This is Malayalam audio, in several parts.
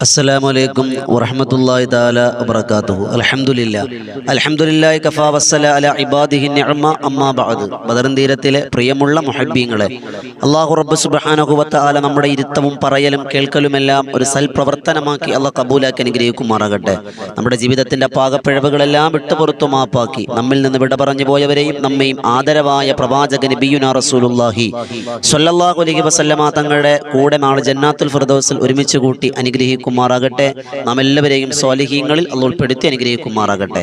السلام عليكم ورحمة الله تعالى وبركاته الحمد لله الحمد لله كفى وسل على عباده النعمة أما بعد ബദറിൻ തീരത്തിലെ പ്രിയമുള്ള മുഹബ്ബീങ്ങളെ അള്ളാഹു റബ്ബ് സുബ്ഹാനഹു വതആല നമ്മുടെ ഇരുത്തവും പറയലും കേൾക്കലുമെല്ലാം ഒരു സൽപ്രവർത്തനമാക്കി അള്ളാഹ് കബൂലാക്കി അനുഗ്രഹിക്കുമാറാകട്ടെ നമ്മുടെ ജീവിതത്തിന്റെ പാകപ്പിഴവുകളെല്ലാം വിട്ടുപുറത്തു മാപ്പാക്കി നമ്മിൽ നിന്ന് വിട പറഞ്ഞു പോയവരെയും നമ്മയും ആദരവായ പ്രവാചകൻ നബിയുന റസൂലുള്ളാഹി സ്വല്ലല്ലാഹു അലൈഹി വസല്ലമ തങ്ങളുടെ കൂടെ നാളെ ജന്നാത്തുൽ ഫിർദൗസിൽ ഒരുമിച്ച് കൂട്ടി അനുഗ്രഹിക്കുമാറാകട്ടെ. നാം എല്ലാവരെയും സ്വാലിഹീങ്ങളിൽ അത് ഉൾപ്പെടുത്തി അനുഗ്രഹിക്കുമാറാകട്ടെ.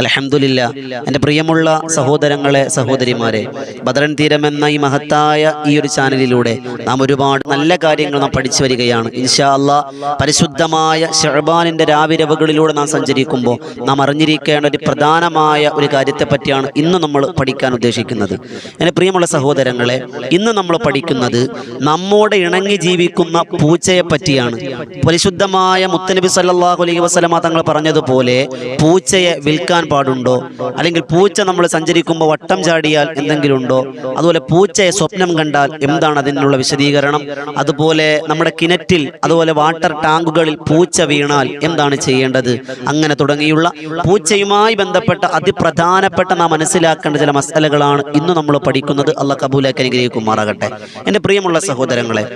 അലഹമുല്ല എന്റെ പ്രിയമുള്ള സഹോദരങ്ങളെ സഹോദരിമാരെ ബദറൻ തീരം എന്ന ഈ മഹത്തായ ഈ ഒരു ചാനലിലൂടെ നാം ഒരുപാട് നല്ല കാര്യങ്ങൾ നാം പഠിച്ചു വരികയാണ്. ഇൻഷാ അല്ലാ പരിശുദ്ധമായ ഷെഹബാനിന്റെ രാവിരവുകളിലൂടെ നാം സഞ്ചരിക്കുമ്പോൾ നാം അറിഞ്ഞിരിക്കേണ്ട ഒരു പ്രധാനമായ ഒരു കാര്യത്തെ പറ്റിയാണ് ഇന്ന് നമ്മൾ പഠിക്കാൻ ഉദ്ദേശിക്കുന്നത്. എന്റെ പ്രിയമുള്ള സഹോദരങ്ങളെ ഇന്ന് നമ്മൾ പഠിക്കുന്നത് നമ്മോട് ഇണങ്ങി ജീവിക്കുന്ന പൂച്ചയെ പറ്റിയാണ് പരിശുദ്ധമായ മുത്തനബി സല്ലാഹു അലൈഹി വസ്ലമ തങ്ങൾ പറഞ്ഞതുപോലെ പൂച്ചയെ വിൽക്കാൻ പാടുണ്ടോ? അല്ലെങ്കിൽ പൂച്ച നമ്മൾ സഞ്ചരിക്കുമ്പോൾ വട്ടം ചാടിയാൽ എന്തെങ്കിലും ഉണ്ടോ അതുപോലെ പൂച്ചയെ സ്വപ്നം കണ്ടാൽ എന്താണ് അതിനുള്ള വിശദീകരണം? അതുപോലെ നമ്മുടെ കിണറ്റിൽ അതുപോലെ വാട്ടർ ടാങ്കുകളിൽ പൂച്ച വീണാൽ എന്താണ് ചെയ്യേണ്ടത്? അങ്ങനെ തുടങ്ങിയുള്ള പൂച്ചയുമായി ബന്ധപ്പെട്ട അതിപ്രധാനപ്പെട്ട നാം മനസ്സിലാക്കേണ്ട ചില മസലകളാണ് ഇന്ന് നമ്മൾ പഠിക്കുന്നത്. അള്ള കബൂലാക്കി അനുഗ്രഹിക്കുമാറാകട്ടെ. എന്റെ പ്രിയമുള്ള സഹോദരങ്ങളെ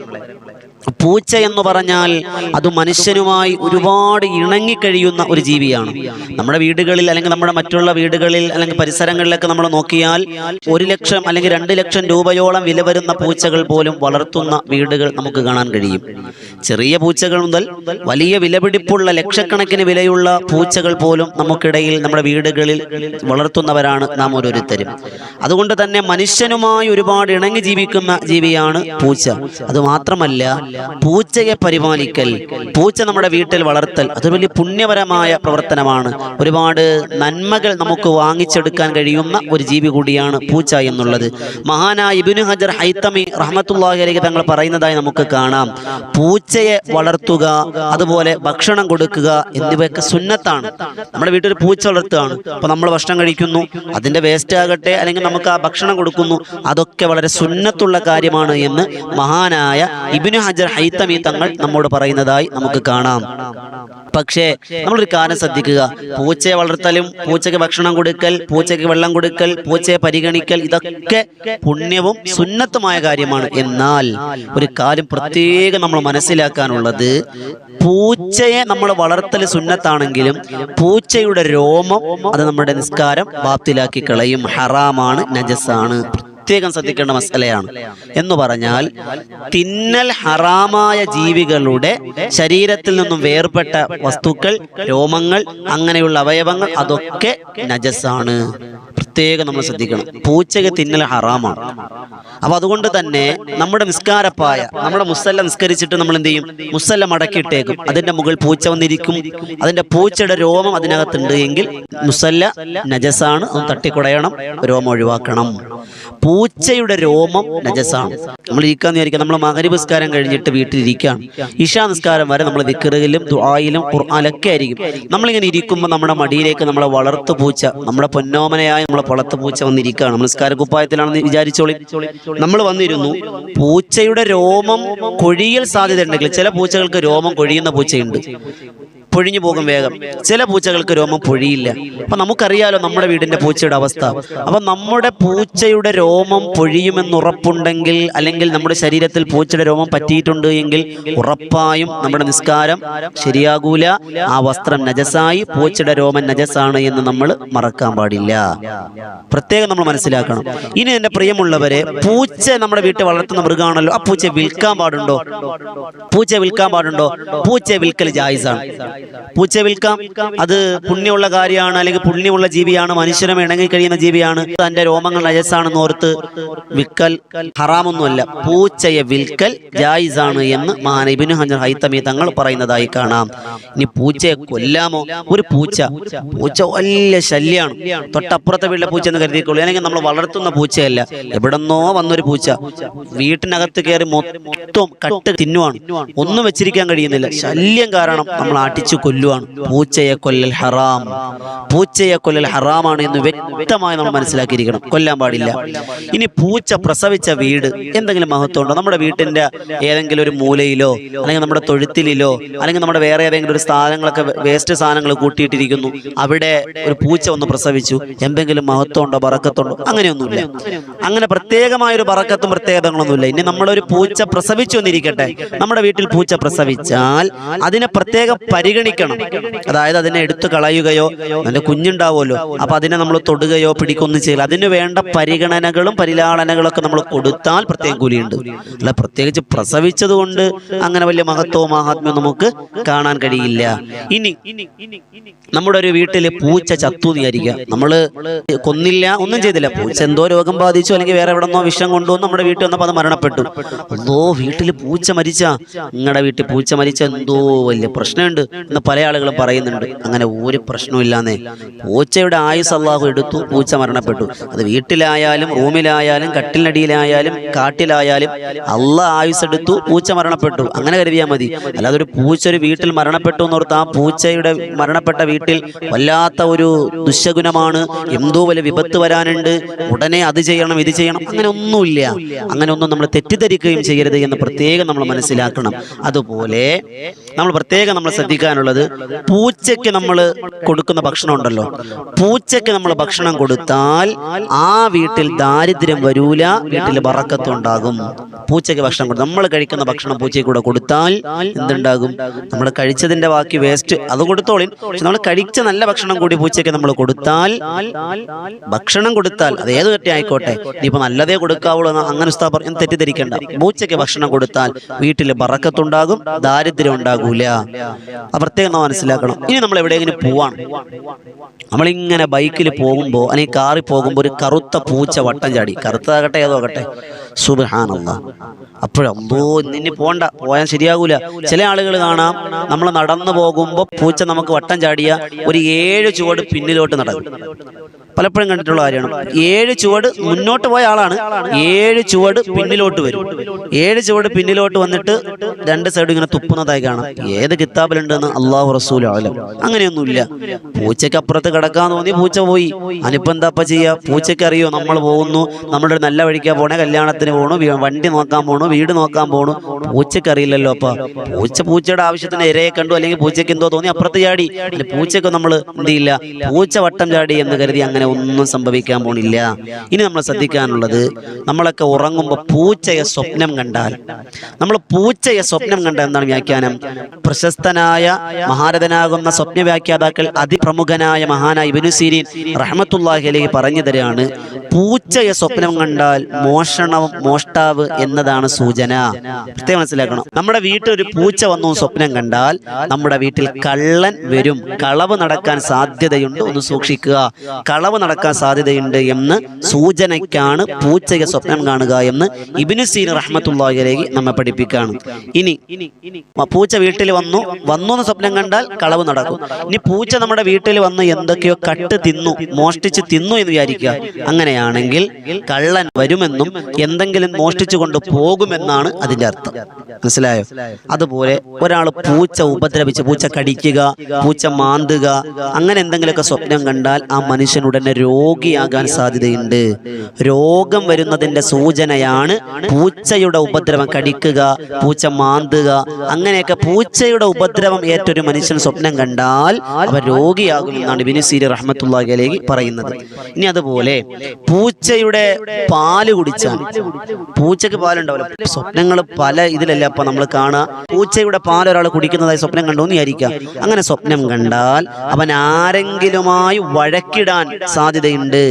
പൂച്ച എന്ന് പറഞ്ഞാൽ അത് മനുഷ്യനുമായി ഒരുപാട് ഇണങ്ങിക്കഴിയുന്ന ഒരു ജീവിയാണ്. നമ്മുടെ വീടുകളിൽ അല്ലെങ്കിൽ നമ്മുടെ മറ്റുള്ള വീടുകളിൽ അല്ലെങ്കിൽ പരിസരങ്ങളിലൊക്കെ നമ്മൾ നോക്കിയാൽ ഒരു ലക്ഷം അല്ലെങ്കിൽ രണ്ട് ലക്ഷം രൂപയോളം വില വരുന്ന പൂച്ചകൾ പോലും വളർത്തുന്ന വീടുകൾ നമുക്ക് കാണാൻ കഴിയും. ചെറിയ പൂച്ചകൾ മുതൽ വലിയ വിലപിടിപ്പുള്ള ലക്ഷക്കണക്കിന് വിലയുള്ള പൂച്ചകൾ പോലും നമുക്കിടയിൽ നമ്മുടെ വീടുകളിൽ വളർത്തുന്നവരാണ് നാം ഓരോരുത്തരും. അതുകൊണ്ട് തന്നെ മനുഷ്യനുമായി ഒരുപാട് ഇണങ്ങി ജീവിക്കുന്ന ജീവിയാണ് പൂച്ച. അത് മാത്രമല്ല പൂച്ചയെ പരിപാലിക്കൽ. പൂച്ച നമ്മുടെ വീട്ടിൽ വളർത്തൽ. അത് വലിയ പുണ്യപരമായ പ്രവർത്തനമാണ്. ഒരുപാട് നന്മകൾ നമുക്ക് വാങ്ങിച്ചെടുക്കാൻ കഴിയുന്ന ഒരു ജീവി കൂടിയാണ് പൂച്ച എന്നുള്ളത്. മഹാനായ ഇബിനു ഹജർ ഹൈത്തമി റഹ്മത്തുള്ളാഹി അലൈഹി തങ്ങൾ പറയുന്നതായി നമുക്ക് കാണാം. പൂച്ചയെ വളർത്തുക അതുപോലെ ഭക്ഷണം കൊടുക്കുക എന്നിവയൊക്കെ സുന്നത്താണ്. നമ്മുടെ വീട്ടിൽ പൂച്ച വളർത്തുകയാണ്. അപ്പോൾ നമ്മൾ ഭക്ഷണം കഴിക്കുന്നു അതിന്റെ വേസ്റ്റ് ആകട്ടെ അല്ലെങ്കിൽ നമുക്ക് ആ ഭക്ഷണം കൊടുക്കുന്നു അതൊക്കെ വളരെ സുന്നത്തുള്ള കാര്യമാണ് എന്ന് മഹാനായ ഇബിനു ഹജർ ഹൈത്തമി തങ്ങൾ നമ്മോട് പറയുന്നതായി നമുക്ക് കാണാം. പക്ഷേ നമ്മളൊരു കാര്യം ശ്രദ്ധിക്കുക. പൂച്ചയെ വളർത്തലും പൂച്ചയ്ക്ക് ഭക്ഷണം കൊടുക്കൽ പൂച്ചയ്ക്ക് വെള്ളം കൊടുക്കൽ പൂച്ചയെ പരിഗണിക്കൽ ഇതൊക്കെ പുണ്യവും സുന്നത്തുമായ കാര്യമാണ്. എന്നാൽ ഒരു കാര്യം പ്രത്യേകം നമ്മൾ മനസ്സിലാക്കാനുള്ളത് പൂച്ചയെ നമ്മൾ വളർത്തൽ സുന്നത്താണെങ്കിലും പൂച്ചയുടെ രോമം അത് നമ്മുടെ നിസ്കാരം വാപ്തിലാക്കി കളയും. ഹറാമാണ് നജസാണ്. പ്രത്യേകം ശ്രദ്ധിക്കേണ്ട മസലയാണ്. എന്ന് പറഞ്ഞാൽ തിന്നൽ ഹറാമായ ജീവികളുടെ ശരീരത്തിൽ നിന്നും വേർപെട്ട വസ്തുക്കൾ രോമങ്ങൾ അങ്ങനെയുള്ള അവയവങ്ങൾ അതൊക്കെ നജസാണ് പ്രത്യേകം നമ്മൾ ശ്രദ്ധിക്കണം. പൂച്ചയ്ക്ക് തിന്നൽ ഹറാമാണ്. അപ്പൊ അതുകൊണ്ട് തന്നെ നമ്മുടെ നിസ്കാരപ്പായ നമ്മുടെ മുസല്ല നിസ്കരിച്ചിട്ട് നമ്മൾ എന്ത് ചെയ്യും? മുസല്ല മടക്കിയിട്ടേക്കും. അതിന്റെ മുകളിൽ പൂച്ച വന്നിരിക്കും. അതിന്റെ പൂച്ചയുടെ രോമം അതിനകത്തുണ്ട് എങ്കിൽ മുസല്ല നജസാണ് അത് തട്ടിക്കുടയണം. രോമം ഒഴിവാക്കണം. പൂച്ചയുടെ രോമം നജസാണ്. നമ്മൾ ഇരിക്കാന്ന് വിചാരിക്കാം നമ്മൾ മകരി നിസ്കാരം കഴിഞ്ഞിട്ട് വീട്ടിലിരിക്കുകയാണ് ഇഷാ നിസ്കാരം വരെ നമ്മൾ വിക്കറുകളിലും ദുആയിലും ഖുർആാനൊക്കെ ആയിരിക്കും. നമ്മളിങ്ങനെ ഇരിക്കുമ്പോൾ നമ്മുടെ മടിയിലേക്ക് നമ്മളെ വളർത്തു പൂച്ച നമ്മുടെ പൊന്നോമനയായ നമ്മളെ വളർത്തു പൂച്ച വന്നിരിക്കുകയാണ്. നമ്മൾ നിസ്കാര കുപ്പായത്തിലാണെന്ന് വിചാരിച്ചോളി. നമ്മൾ വന്നിരുന്നു പൂച്ചയുടെ രോമം കൊഴിയൽ സാധ്യത ഉണ്ടെങ്കിൽ ചില പൂച്ചകൾക്ക് രോമം കൊഴിയുന്ന പൂച്ചയുണ്ട്. പൊഴിഞ്ഞു പോകും വേഗം. ചില പൂച്ചകൾക്ക് രോമം പൊഴിയില്ല. അപ്പൊ നമുക്കറിയാലോ നമ്മുടെ വീടിന്റെ പൂച്ചയുടെ അവസ്ഥ. അപ്പൊ നമ്മുടെ പൂച്ചയുടെ രോമം പൊഴിയുമെന്നുറപ്പുണ്ടെങ്കിൽ അല്ലെങ്കിൽ നമ്മുടെ ശരീരത്തിൽ പൂച്ചയുടെ രോമം പറ്റിയിട്ടുണ്ട് എങ്കിൽ ഉറപ്പായും നമ്മുടെ നിസ്കാരം ശരിയാകൂല. ആ വസ്ത്രം നജസായി പൂച്ചയുടെ രോമം നജസാണ് എന്ന് നമ്മൾ മറക്കാൻ പാടില്ല. പ്രത്യേകം നമ്മൾ മനസ്സിലാക്കണം. ഇനി എന്റെ പ്രിയമുള്ളവരെ പൂച്ച നമ്മുടെ വീട്ടിൽ വളർത്തുന്ന മൃഗമാണല്ലോ. ആ പൂച്ച വിൽക്കാൻ പാടുണ്ടോ? പൂച്ച വിൽക്കാൻ പാടുണ്ടോ? പൂച്ച വിൽക്കൽ ജായിസാണ്. പൂച്ച വിൽക്കാം. അത് പുണ്യമുള്ള കാര്യമാണ് അല്ലെങ്കിൽ പുണ്യമുള്ള ജീവിയാണ് മനുഷ്യനും ഇണങ്ങി കഴിയുന്ന ജീവിയാണ്. തന്റെ രോമങ്ങൾ നജസാണെന്ന് ഓർത്ത് വിൽക്കൽ ഹറാമൊന്നുമല്ല പൂച്ചയെ വിൽക്കൽ ജായിസാണ് എന്ന് മാനബിനു ഹജർ ഹൈത്തമി തങ്ങൾ പറയുന്നതായി കാണാം. ഇനി പൂച്ചയെ കൊല്ലാമോ? ഒരു പൂച്ച. പൂച്ച വലിയ ശല്യാണ്. തൊട്ടപ്പുറത്തെ വീട്ടിലെ പൂച്ച എന്ന് കരുതിക്കൊള്ളൂ അല്ലെങ്കിൽ നമ്മൾ വളർത്തുന്ന പൂച്ചയല്ല. എവിടെന്നോ വന്നൊരു പൂച്ച. വീട്ടിനകത്ത് കയറി മൊത്തം കട്ട് തിന്നുവാണ്. ഒന്നും വെച്ചിരിക്കാൻ കഴിയുന്നില്ല. ശല്യം കാരണം നമ്മൾ ആട്ടിച്ചു അടിച്ചു കൊല്ലുവാണ്. പൂച്ചയെ കൊല്ലൽ ഹറാം. പൂച്ചയെ കൊല്ലൽ ഹറാമാണ് എന്ന് വ്യക്തമായി നമ്മൾ മനസ്സിലാക്കിയിരിക്കണം. കൊല്ലാൻ പാടില്ല. ഇനി പൂച്ച പ്രസവിച്ച വീട് എന്തെങ്കിലും മഹത്വം ഉണ്ടോ നമ്മുടെ വീട്ടിന്റെ ഏതെങ്കിലും ഒരു മൂലയിലോ അല്ലെങ്കിൽ നമ്മുടെ തൊഴുത്തിലോ അല്ലെങ്കിൽ നമ്മുടെ വേറെ ഏതെങ്കിലും ഒരു സ്ഥാനങ്ങളൊക്കെ വേസ്റ്റ് സാധനങ്ങൾ കൂട്ടിയിട്ടിരിക്കുന്നു. അവിടെ ഒരു പൂച്ച ഒന്ന് പ്രസവിച്ചു. എന്തെങ്കിലും മഹത്വം ഉണ്ടോ ബറക്കത്തുണ്ടോ? അങ്ങനെയൊന്നുമില്ല. അങ്ങനെ പ്രത്യേകമായ ഒരു ബറക്കത്തും പ്രത്യേകതകളൊന്നുമില്ല. ഇനി നമ്മളൊരു പൂച്ച പ്രസവിച്ചു എന്നിരിക്കട്ടെ. നമ്മുടെ വീട്ടിൽ പൂച്ച പ്രസവിച്ചാൽ അതിനെ പ്രത്യേകം പരിഗണിക്കണം. അതായത് അതിനെ എടുത്തു കളയുകയോ അതിന്റെ കുഞ്ഞുണ്ടാവുമല്ലോ. അപ്പൊ അതിനെ നമ്മൾ തൊടുകയോ പിടിക്കൊന്നും ചെയ്യില്ല. അതിന് വേണ്ട പരിഗണനകളും പരിലാളനകളൊക്കെ നമ്മൾ കൊടുത്താൽ പ്രത്യേകം കൂലിയുണ്ട്. അല്ല പ്രത്യേകിച്ച് പ്രസവിച്ചത് കൊണ്ട് അങ്ങനെ വലിയ മഹത്വവും മഹാത്മ്യവും നമുക്ക് കാണാൻ കഴിയില്ല. ഇനി നമ്മുടെ ഒരു വീട്ടിൽ പൂച്ച ചത്തു വിചാരിക്കുക. നമ്മൾ കൊന്നില്ല ഒന്നും ചെയ്തില്ല. പൂച്ച എന്തോ രോഗം ബാധിച്ചു അല്ലെങ്കിൽ വേറെ എവിടെ നിന്നോ വിഷം കൊണ്ടുവന്ന് നമ്മുടെ വീട്ടിൽ വന്നപ്പോൾ അത് മരണപ്പെട്ടു. എന്തോ വീട്ടിൽ പൂച്ച മരിച്ച. നിങ്ങളുടെ വീട്ടിൽ പൂച്ച മരിച്ച എന്തോ വലിയ പ്രശ്നമുണ്ട്. എന്ന് പല ആളുകളും പറയുന്നുണ്ട്. അങ്ങനെ ഒരു പ്രശ്നമില്ലാന്നേ പൂച്ചയുടെ ആയുസ് അള്ളാഹു എടുത്തു. പൂച്ച മരണപ്പെട്ടു. അത് വീട്ടിലായാലും റൂമിലായാലും കട്ടിലടിയിലായാലും കാട്ടിലായാലും അള്ളാഹ് ആയുസ് എടുത്തു. പൂച്ച മരണപ്പെട്ടു. അങ്ങനെ കരുതിയാൽ മതി. അല്ലാതെ ഒരു പൂച്ച ഒരു വീട്ടിൽ മരണപ്പെട്ടു എന്നോർത്ത് ആ പൂച്ചയുടെ മരണപ്പെട്ട വീട്ടിൽ വല്ലാത്ത ഒരു ദുശഗുണമാണ് എന്തോ വലിയ വിപത്ത് വരാനുണ്ട്. ഉടനെ അത് ചെയ്യണം ഇത് ചെയ്യണം. അങ്ങനെ ഒന്നുമില്ല. അങ്ങനെ ഒന്നും നമ്മൾ തെറ്റിദ്ധരിക്കുകയും ചെയ്യരുത് എന്ന് പ്രത്യേകം നമ്മൾ മനസ്സിലാക്കണം. അതുപോലെ നമ്മൾ പ്രത്യേകം നമ്മൾ ശ്രദ്ധിക്കാനുള്ളത് പൂച്ചയ്ക്ക് നമ്മൾ കൊടുക്കുന്ന ഭക്ഷണം ഉണ്ടല്ലോ. പൂച്ചയ്ക്ക് നമ്മൾ ഭക്ഷണം കൊടുത്താൽ ആ വീട്ടിൽ ദാരിദ്ര്യം വരൂല വീട്ടിൽ വറക്കത്തുണ്ടാകും പൂച്ചയ്ക്ക് ഭക്ഷണം കൊടുക്കും നമ്മൾ കഴിക്കുന്ന ഭക്ഷണം പൂച്ചയ്ക്ക് കൂടെ കൊടുത്താൽ എന്തുണ്ടാകും? നമ്മൾ കഴിച്ചതിന്റെ ബാക്കി വേസ്റ്റ് അത് കൊടുത്തോളിൻ. നമ്മൾ കഴിച്ച നല്ല ഭക്ഷണം കൂടി പൂച്ചയ്ക്ക് നമ്മൾ കൊടുത്താൽ ഭക്ഷണം കൊടുത്താൽ അത് ഏത് തെറ്റി ആയിക്കോട്ടെ. ഇനിയിപ്പോ നല്ലതേ കൊടുക്കാവുള്ളൂ അങ്ങനെ പറഞ്ഞു തെറ്റിദ്ധരിക്കേണ്ട. പൂച്ചയ്ക്ക് ഭക്ഷണം കൊടുത്താൽ വീട്ടിൽ ബറക്കത്തുണ്ടാകും ദാരിദ്ര്യം ഉണ്ടാകൂല. അത് പ്രത്യേകം മനസ്സിലാക്കണം. ഇനി നമ്മൾ എവിടെയെങ്കിലും പോവാണ്. നമ്മളിങ്ങനെ ബൈക്കിൽ പോകുമ്പോൾ അല്ലെങ്കിൽ കാറിൽ പോകുമ്പോൾ ഒരു കറുത്ത പൂച്ച വട്ടം ചാടി. കറുത്തതാകട്ടെ ഏതോ ആകട്ടെ. സുബഹാനല്ല. അപ്പോഴമ്പോ നിന്നെ പോണ്ട. പോയാൽ ശരിയാകൂല. ചില ആളുകൾ കാണാം നമ്മൾ നടന്നു പോകുമ്പോൾ പൂച്ച നമുക്ക് വട്ടം ചാടിയ ഒരു ഏഴ് ചുവട് പിന്നിലോട്ട് നടക്കും. പലപ്പോഴും കണ്ടിട്ടുള്ള കാര്യമാണ്. ഏഴ് ചുവട് മുന്നോട്ട് പോയ ആളാണ്. ഏഴ് ചുവട് പിന്നിലോട്ട് വരും. ഏഴ് ചുവട് പിന്നിലോട്ട് വന്നിട്ട് രണ്ട് സൈഡും ഇങ്ങനെ തുപ്പുന്നതായി കാണാം. ഏത് കിതാബിലുണ്ടെന്ന് അള്ളാഹു റസൂൽ ആലം അങ്ങനെയൊന്നുമില്ല. പൂച്ചയ്ക്ക് അപ്പുറത്ത് കിടക്കാൻ തോന്നി പൂച്ച പോയി. അനിപ്പം എന്താപ്പ ചെയ്യാ? പൂച്ചയ്ക്ക് അറിയോ? നമ്മൾ പോകുന്നു. നമ്മുടെ നല്ല വഴിക്കാ പോണേ. കല്യാണത്തിന് പോണു. വണ്ടി നോക്കാൻ പോണു. വീട് നോക്കാൻ പോണു. പൂച്ചയ്ക്ക് അറിയില്ലല്ലോ അപ്പ. പൂച്ച പൂച്ചയുടെ ആവശ്യത്തിന് ഇരയെ കണ്ടു. അല്ലെങ്കിൽ പൂച്ചയ്ക്ക് എന്തോ തോന്നി അപ്പുറത്ത് ചാടി. പൂച്ചയ്ക്ക് നമ്മൾ എന്ത് ചെയ്യില്ല? പൂച്ച വട്ടം ചാടി എന്ന് കരുതി അങ്ങനെ ഒന്നും സംഭവിക്കാൻ പോണില്ല. ഇനി നമ്മൾ ശ്രദ്ധിക്കാനുള്ളത് നമ്മളൊക്കെ ഉറങ്ങുമ്പോൾ പൂച്ചയെ സ്വപ്നം കണ്ടാൽ. നമ്മൾ പൂച്ചയെ സ്വപ്നം കണ്ട എന്താണ് വ്യാഖ്യാനം? പ്രശസ്തനായ മഹാരഥനാകുന്ന സ്വപ്ന വ്യാഖ്യാതാക്കൾ അതിപ്രമുഖനായ മഹാനായ ഇബനു സീരീൻ റഹ്മത്തുല്ലാഹി പറഞ്ഞു തരാണ് പൂച്ചയെ സ്വപ്നം കണ്ടാൽ മോഷണം മോഷ്ടാവ് എന്നതാണ് സൂചന. പ്രത്യേകം മനസ്സിലാക്കണം. നമ്മുടെ വീട്ടിൽ ഒരു പൂച്ച വന്നു സ്വപ്നം കണ്ടാൽ നമ്മുടെ വീട്ടിൽ കള്ളൻ വരും. കളവ് നടക്കാൻ സാധ്യതയുണ്ട് ഒന്ന് സൂക്ഷിക്കുക. കളവ് നടക്കാൻ സാധ്യതയുണ്ട് എന്ന് സൂചനയ്ക്കാണ് പൂച്ചയെ സ്വപ്നം കാണുക എന്ന് ഇബിനു സീൻ റഹ്മത്തുല്ലാഹി അലൈഹി നമ്മെ പഠിപ്പിക്കുകയാണ്. ഇനി പൂച്ച വീട്ടിൽ വന്നു. വന്നു എന്ന് സ്വപ്നം കണ്ടാൽ കളവ് നടക്കും. ഇനി പൂച്ച നമ്മുടെ വീട്ടിൽ വന്ന് എന്തൊക്കെയോ കട്ട് തിന്നു മോഷ്ടിച്ച് തിന്നു എന്ന് വിചാരിക്കുക. അങ്ങനെയാണെങ്കിൽ കള്ളൻ വരുമെന്നും എന്തെങ്കിലും മോഷ്ടിച്ചു കൊണ്ട് പോകുമെന്നാണ് അതിന്റെ അർത്ഥം. മനസ്സിലായോ? അതുപോലെ ഒരാൾ പൂച്ച ഉപദ്രവിച്ച് പൂച്ച കടിക്കുക പൂച്ച മാന്തുക അങ്ങനെ എന്തെങ്കിലുമൊക്കെ സ്വപ്നം കണ്ടാൽ ആ മനുഷ്യൻ ഉടനെ രോഗിയാകാൻ സാധ്യതയുണ്ട്. രോഗം വരുന്നതിന്റെ സൂചനയാണ് പൂച്ചയുടെ ഉപദ്രവം കടിക്കുക പൂച്ച മാന്തുക. അങ്ങനെയൊക്കെ പൂച്ചയുടെ ഉപദ്രവം ഏറ്റൊരു മനുഷ്യൻ സ്വപ്നം കണ്ടാൽ അവ രോഗിയാകുമെന്നാണ് ബിനുസീരി റഹ്മത്തുള്ളാഹി അലൈഹി പറയുന്നത്. ഇനി അതുപോലെ പൂച്ചയുടെ പാൽ കുടിച്ചാൽ പൂച്ചക്ക് പാലുണ്ടാവില്ല. സ്വപ്നങ്ങൾ പല ഇതിലല്ല അപ്പൊ നമ്മൾ കാണുക പൂച്ചയുടെ പാൽ ഒരാൾ കുടിക്കുന്നതായി സ്വപ്നം കണ്ടു എന്ന് വിചാരിക്കുക. അങ്ങനെ സ്വപ്നം കണ്ടാൽ അവൻ ആരെങ്കിലുമായി വഴക്കിടാൻ സാധ്യതയുണ്ട്.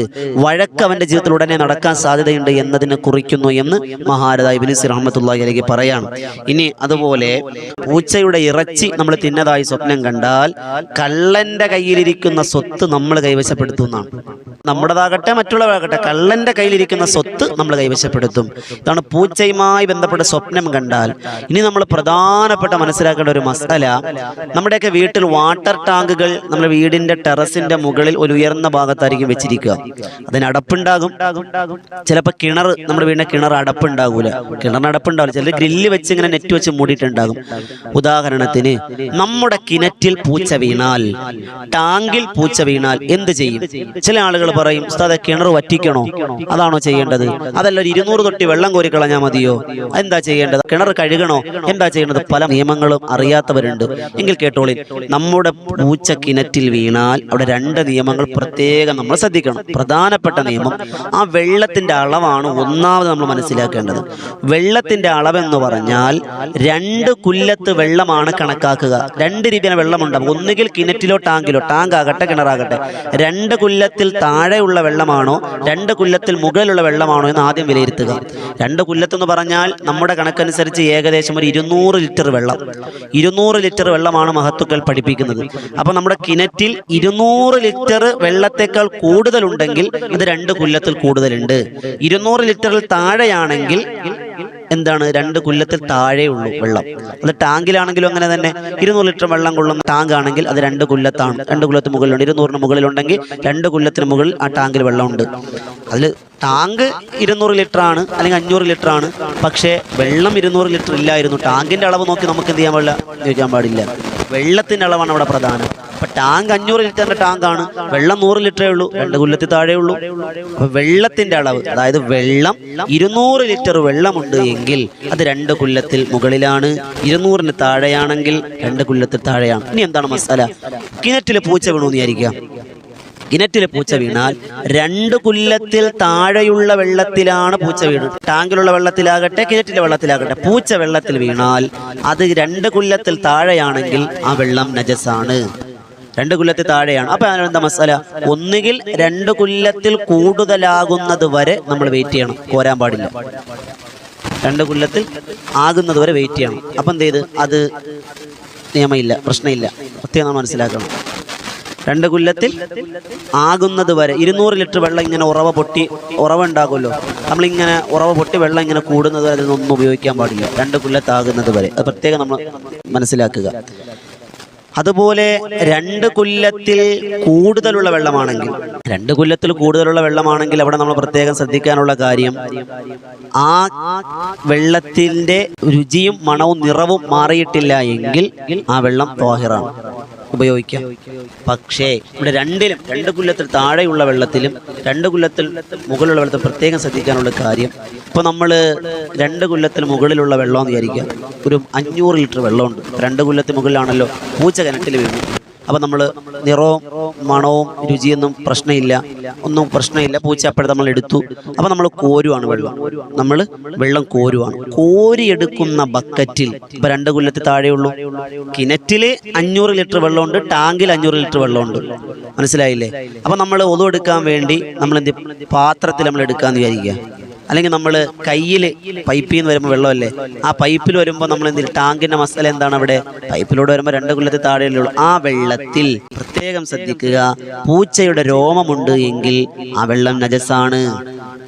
വഴക്ക് അവന്റെ ജീവിതത്തിൽ ഉടനെ നടക്കാൻ സാധ്യതയുണ്ട് എന്നതിനെ കുറിക്കുന്നു എന്ന് മഹാരഥ ഇബിനിസ് റഹ്മത്തുള്ളാഹി അലൈഹി പറയാണ്. ഇനി അതുപോലെ പൂച്ചയുടെ ഇറച്ചി നമ്മൾ തിന്നതായി സ്വപ്നം കണ്ടാൽ കള്ളന്റെ കയ്യിലിരിക്കുന്ന സ്വത്ത് നമ്മൾ കൈവശപ്പെടുത്തുന്നതാണ് നമ്മുടേതാകട്ടെ മറ്റുള്ളവരാകട്ടെ കള്ളന്റെ കയ്യിലിരിക്കുന്ന സ്വത്ത് നമ്മൾ കൈവശപ്പെടുത്തും. ഇതാണ് പൂച്ചയുമായി ബന്ധപ്പെട്ട സ്വപ്നം കണ്ടാൽ. ഇനി നമ്മൾ പ്രധാനപ്പെട്ട മനസ്സിലാക്കേണ്ട ഒരു മസല നമ്മുടെയൊക്കെ വീട്ടിൽ വാട്ടർ ടാങ്കുകൾ നമ്മുടെ വീടിന്റെ ടെറസിന്റെ മുകളിൽ ഒരു ഉയർന്ന ഭാഗത്തായിരിക്കും വെച്ചിരിക്കുക. അതിന് അടപ്പുണ്ടാകും. ചിലപ്പോൾ കിണർ നമ്മുടെ വീടിന്റെ കിണർ അടപ്പുണ്ടാകൂല. കിണറിന് അടപ്പുണ്ടാവില്ല. ചിലർ ഗ്രില്ല് വെച്ച് ഇങ്ങനെ നെറ്റ് വെച്ച് മൂടിയിട്ടുണ്ടാകും. ഉദാഹരണത്തിന് നമ്മുടെ കിണറ്റിൽ പൂച്ച വീണാൽ ടാങ്കിൽ പൂച്ച വീണാൽ എന്ത് ചെയ്യും? ചില ആളുകൾ പറയും ഉസ്താദെ കിണർ വറ്റിക്കണോ? അതാണോ ചെയ്യേണ്ടത്? അതല്ല ഒരു ഇരുന്നൂറ് തൊട്ടി വെള്ളം കോരി കളഞ്ഞാൽ മതിയോ? എന്താ ചെയ്യേണ്ടത്? കിണർ കഴുകണോ? എന്താ ചെയ്യേണ്ടത്? പല നിയമങ്ങളും അറിയാത്തവരുണ്ട്. എങ്കിൽ കേട്ടോളി നമ്മുടെ പൂച്ച കിണറ്റിൽ വീണാൽ അവിടെ രണ്ട് നിയമങ്ങൾ പ്രത്യേകം നമ്മൾ ശ്രദ്ധിക്കണം. പ്രധാനപ്പെട്ട നിയമം ആ വെള്ളത്തിന്റെ അളവാണ് ഒന്നാമത് നമ്മൾ മനസ്സിലാക്കേണ്ടത്. വെള്ളത്തിന്റെ അളവെന്ന് പറഞ്ഞാൽ രണ്ട് കുല്ലത്ത് വെള്ളമാണ് കണക്കാക്കുക. രണ്ട് രീതിയിലെ വെള്ളമുണ്ടാകും ഒന്നുകിൽ കിണറ്റിലോ ടാങ്കിലോ ടാങ്ക് ആകട്ടെ കിണറാകട്ടെ. രണ്ട് കുല്ലത്തിൽ താഴെയുള്ള വെള്ളമാണോ? രണ്ട് കുല്ലത്തിൽ മുകളിലുള്ള വെള്ളമാണോ എന്ന് ആദ്യം വിലയിരുത്തുക. രണ്ട് കുല്ലത്തെന്ന് പറഞ്ഞാൽ നമ്മുടെ കണക്കനുസരിച്ച് ഏകദേശം ഒരു ഇരുന്നൂറ് ലിറ്റർ വെള്ളം. ഇരുന്നൂറ് ലിറ്റർ വെള്ളമാണ് മഹത്തുക്കൾ പഠിപ്പിക്കുന്നത്. അപ്പൊ നമ്മുടെ കിണറ്റിൽ ഇരുന്നൂറ് ലിറ്റർ വെള്ളത്തേക്കാൾ കൂടുതലുണ്ടെങ്കിൽ ഇത് രണ്ട് കുല്ലത്തിൽ കൂടുതലുണ്ട്. ഇരുന്നൂറ് ലിറ്ററിൽ താഴെയാണെങ്കിൽ എന്താണ് രണ്ട് കുല്ലത്തിൽ താഴെയുള്ളൂ വെള്ളം. അത് ടാങ്കിലാണെങ്കിലും അങ്ങനെ തന്നെ ഇരുന്നൂറ് ലിറ്റർ വെള്ളം കൊള്ളുന്ന ടാങ്ക് ആണെങ്കിൽ അത് രണ്ട് കുല്ലത്താണ്. രണ്ട് കുല്ലത്ത് മുകളിലുണ്ട്. ഇരുന്നൂറിന് മുകളിലുണ്ടെങ്കിൽ രണ്ട് കുല്ലത്തിന് മുകളിൽ ആ ടാങ്കിൽ വെള്ളമുണ്ട്. അതിൽ ടാങ്ക് ഇരുന്നൂറ് ലിറ്റർ ആണ് അല്ലെങ്കിൽ അഞ്ഞൂറ് ലിറ്റർ ആണ് പക്ഷേ വെള്ളം ഇരുന്നൂറ് ലിറ്റർ ഇല്ലായിരുന്നു. ടാങ്കിന്റെ അളവ് നോക്കി നമുക്ക് എന്ത് ചെയ്യാൻ പാടില്ല? ചോദിക്കാൻ പാടില്ല. വെള്ളത്തിന്റെ അളവാണ് അവിടെ പ്രധാനം. അപ്പൊ ടാങ്ക് അഞ്ഞൂറ് ലിറ്ററിന്റെ ടാങ്കാണ്. വെള്ളം നൂറ് ലിറ്ററേ ഉള്ളൂ. രണ്ട് കുല്ലത്തിൽ താഴെ ഉള്ളൂ അപ്പൊ വെള്ളത്തിന്റെ അളവ് അതായത് വെള്ളം ഇരുന്നൂറ് ലിറ്റർ വെള്ളമുണ്ട് എങ്കിൽ അത് രണ്ട് കുല്ലത്തിൽ മുകളിലാണ്. ഇരുന്നൂറിന് താഴെയാണെങ്കിൽ രണ്ട് കുല്ലത്തിൽ താഴെയാണ്. ഇനി എന്താണ് മസാല? കിണറ്റിലെ പൂച്ച വീണു വിചാരിക്കാം കിണറ്റിലെ പൂച്ച വീണാൽ രണ്ട് കുല്ലത്തിൽ താഴെയുള്ള വെള്ളത്തിലാണ് പൂച്ച വീണത് ടാങ്കിലുള്ള വെള്ളത്തിലാകട്ടെ കിണറ്റിലെ വെള്ളത്തിലാകട്ടെ പൂച്ച വെള്ളത്തിൽ വീണാൽ അത് രണ്ട് കുല്ലത്തിൽ താഴെയാണെങ്കിൽ ആ വെള്ളം നജസാണ്. രണ്ട് കുല്ലത്തിൽ താഴെയാണ്. അപ്പൊ അതിനെന്താ മസാല? ഒന്നുകിൽ രണ്ട് കുല്ലത്തിൽ കൂടുതലാകുന്നത് വരെ നമ്മൾ വെയിറ്റ് ചെയ്യണം. കോരാൻ പാടില്ല. രണ്ട് കുല്ലത്തിൽ ആകുന്നത് വരെ വെയിറ്റ് ചെയ്യണം. അപ്പം എന്ത് ചെയ്ത്? അത് നിയമമില്ല പ്രശ്നമില്ല. പ്രത്യേകം മനസ്സിലാക്കണം. രണ്ട് കുല്ലത്തിൽ ആകുന്നത് വരെ ഇരുന്നൂറ് ലിറ്റർ വെള്ളം ഇങ്ങനെ ഉറവ പൊട്ടി ഉറവ ഉണ്ടാകുമല്ലോ. നമ്മളിങ്ങനെ ഉറവ പൊട്ടി വെള്ളം ഇങ്ങനെ കൂടുന്നത് വരെ ഉപയോഗിക്കാൻ പാടില്ല. രണ്ട് കുല്ലത്താകുന്നത് വരെ. അത് പ്രത്യേകം നമ്മൾ മനസ്സിലാക്കുക. അതുപോലെ രണ്ട് കൊല്ലത്തിൽ കൂടുതലുള്ള വെള്ളമാണെങ്കിൽ രണ്ട് കൊല്ലത്തിൽ കൂടുതലുള്ള വെള്ളമാണെങ്കിൽ അവിടെ നമ്മൾ പ്രത്യേകം ശ്രദ്ധിക്കാനുള്ള കാര്യം ആ വെള്ളത്തിന്റെ രുചിയും മണവും നിറവും മാറിയിട്ടില്ല എങ്കിൽ ആ വെള്ളം തോഹിറാണ് ഉപയോഗിക്കാം. പക്ഷേ ഇവിടെ രണ്ടിലും രണ്ട് കുല്ലത്തിൽ താഴെയുള്ള വെള്ളത്തിലും രണ്ട് കുല്ലത്തിൽ മുകളിലുള്ള വെള്ളത്തിൽ പ്രത്യേകം ശ്രദ്ധിക്കാനുള്ള കാര്യം ഇപ്പോൾ നമ്മൾ രണ്ട് കുല്ലത്തിൽ മുകളിലുള്ള വെള്ളം എന്ന് വിചാരിക്കുക. ഒരു അഞ്ഞൂറ് ലിറ്റർ വെള്ളമുണ്ട്. രണ്ട് കുല്ലത്തിന് മുകളിലാണല്ലോ പൂച്ച കിണറ്റിൽ വീണു അപ്പം നമ്മൾ നിറവും മണവും രുചിയൊന്നും പ്രശ്നമില്ല. ഒന്നും പ്രശ്നമില്ല. പൂച്ച നമ്മൾ എടുത്തു. അപ്പോൾ നമ്മൾ കോരുവാണ് വെള്ളം. നമ്മൾ വെള്ളം കോരുവാണ്. കോരിയെടുക്കുന്ന ബക്കറ്റിൽ ഇപ്പൊ രണ്ട് കൊല്ലത്തിൽ താഴെയുള്ളൂ. കിണറ്റിൽ അഞ്ഞൂറ് ലിറ്റർ വെള്ളമുണ്ട് ടാങ്കിൽ അഞ്ഞൂറ് ലിറ്റർ വെള്ളമുണ്ട്. മനസ്സിലായില്ലേ? അപ്പോൾ നമ്മൾ ഒതു എടുക്കാൻ വേണ്ടി നമ്മൾ എന്ത് പാത്രത്തിൽ നമ്മൾ എടുക്കാന്ന് വിചാരിക്കുക. അല്ലെങ്കിൽ നമ്മൾ കയ്യിൽ പൈപ്പിൽ നിന്ന് വരുമ്പോൾ വെള്ളമല്ലേ? ആ പൈപ്പിൽ വരുമ്പോൾ നമ്മൾ എന്തിൽ ടാങ്കിന്റെ മസാല എന്താണ് അവിടെ? പൈപ്പിലൂടെ വരുമ്പോൾ രണ്ട് കൊല്ലത്തിൽ താഴെയുള്ളൂ ആ വെള്ളത്തിൽ പ്രത്യേകം ശ്രദ്ധിക്കുക. പൂച്ചയുടെ രോമമുണ്ട് എങ്കിൽ ആ വെള്ളം നജസാണ്.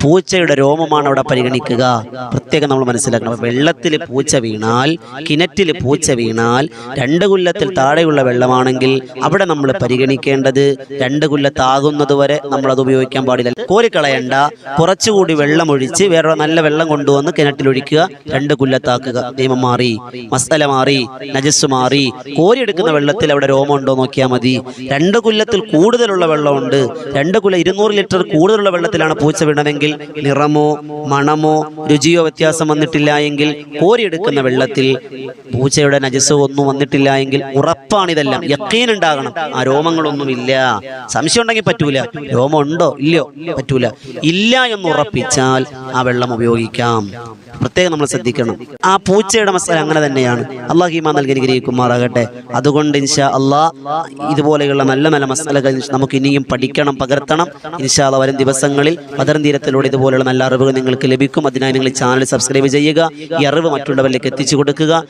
പൂച്ചയുടെ രോമമാണ് അവിടെ പരിഗണിക്കുക. പ്രത്യേകം നമ്മൾ മനസ്സിലാക്കണം. വെള്ളത്തിൽ പൂച്ച വീണാൽ കിണറ്റിൽ പൂച്ച വീണാൽ രണ്ട് കുല്ലത്തിൽ താഴെയുള്ള വെള്ളമാണെങ്കിൽ അവിടെ നമ്മൾ പരിഗണിക്കേണ്ടത് രണ്ട് കുല്ലത്താകുന്നത് വരെ നമ്മൾ അത് ഉപയോഗിക്കാൻ പാടില്ല. കോരിക്കളയണ്ട. കുറച്ചുകൂടി വെള്ളം ഒഴിച്ച് വേറെ നല്ല വെള്ളം കൊണ്ടുവന്ന് കിണറ്റിലൊഴിക്കുക രണ്ട് കുല്ലത്താക്കുക. നിയമം മാറി. മസല മാറി. നജസ് മാറി. കോരിയെടുക്കുന്ന വെള്ളത്തിൽ അവിടെ രോമം ഉണ്ടോ നോക്കിയാൽ മതി. രണ്ട് കുല്ലത്തിൽ കൂടുതലുള്ള വെള്ളമുണ്ട്. രണ്ട് കുല്ല ഇരുന്നൂറ് ലിറ്റർ കൂടുതലുള്ള വെള്ളത്തിലാണ് പൂച്ച വീണതെങ്കിൽ നിറമോ മണമോ രുചിയോ വ്യത്യാസം വന്നിട്ടില്ല എങ്കിൽ കോരിയെടുക്കുന്ന വെള്ളത്തിൽ പൂച്ചയുടെ നജസ് ഒന്നും വന്നിട്ടില്ല എങ്കിൽ ഉറപ്പാണിതെല്ലാം. യക്കീൻ ഉണ്ടാകണം. ആ രോമങ്ങളൊന്നുമില്ല. സംശയം ഉണ്ടെങ്കിൽ പറ്റൂല. രോമം ഉണ്ടോ ഇല്ലയോ? പറ്റൂല. ഇല്ല എന്ന് ഉറപ്പിച്ചാൽ ആ വെള്ളം ഉപയോഗിക്കാം. പ്രത്യേകം നമ്മൾ ശ്രദ്ധിക്കണം. ആ പൂച്ചയുടെ മസാല അങ്ങനെ തന്നെയാണ്. അള്ളാഹ് ഈമാ നൽകി അനുഗ്രഹിക്കുമാറാകട്ടെ. അതുകൊണ്ട് ഇൻഷാ അള്ളാഹ് ഇതുപോലെയുള്ള നല്ല നല്ല മസാലകൾ നമുക്ക് ഇനിയും പഠിക്കണം പകർത്തണം. ഇൻഷാ അള്ളാഹ് വരും ദിവസങ്ങളിൽ പതരം തീരത്തിലൂടെ ഇതുപോലുള്ള നല്ല അറിവുകൾ നിങ്ങൾക്ക് ലഭിക്കും. അതിനായി നിങ്ങൾ ചാനൽ സബ്സ്ക്രൈബ് ചെയ്യുക. ഈ അറിവ് മറ്റുള്ളവരിലേക്ക് എത്തിച്ചു കൊടുക്കുക.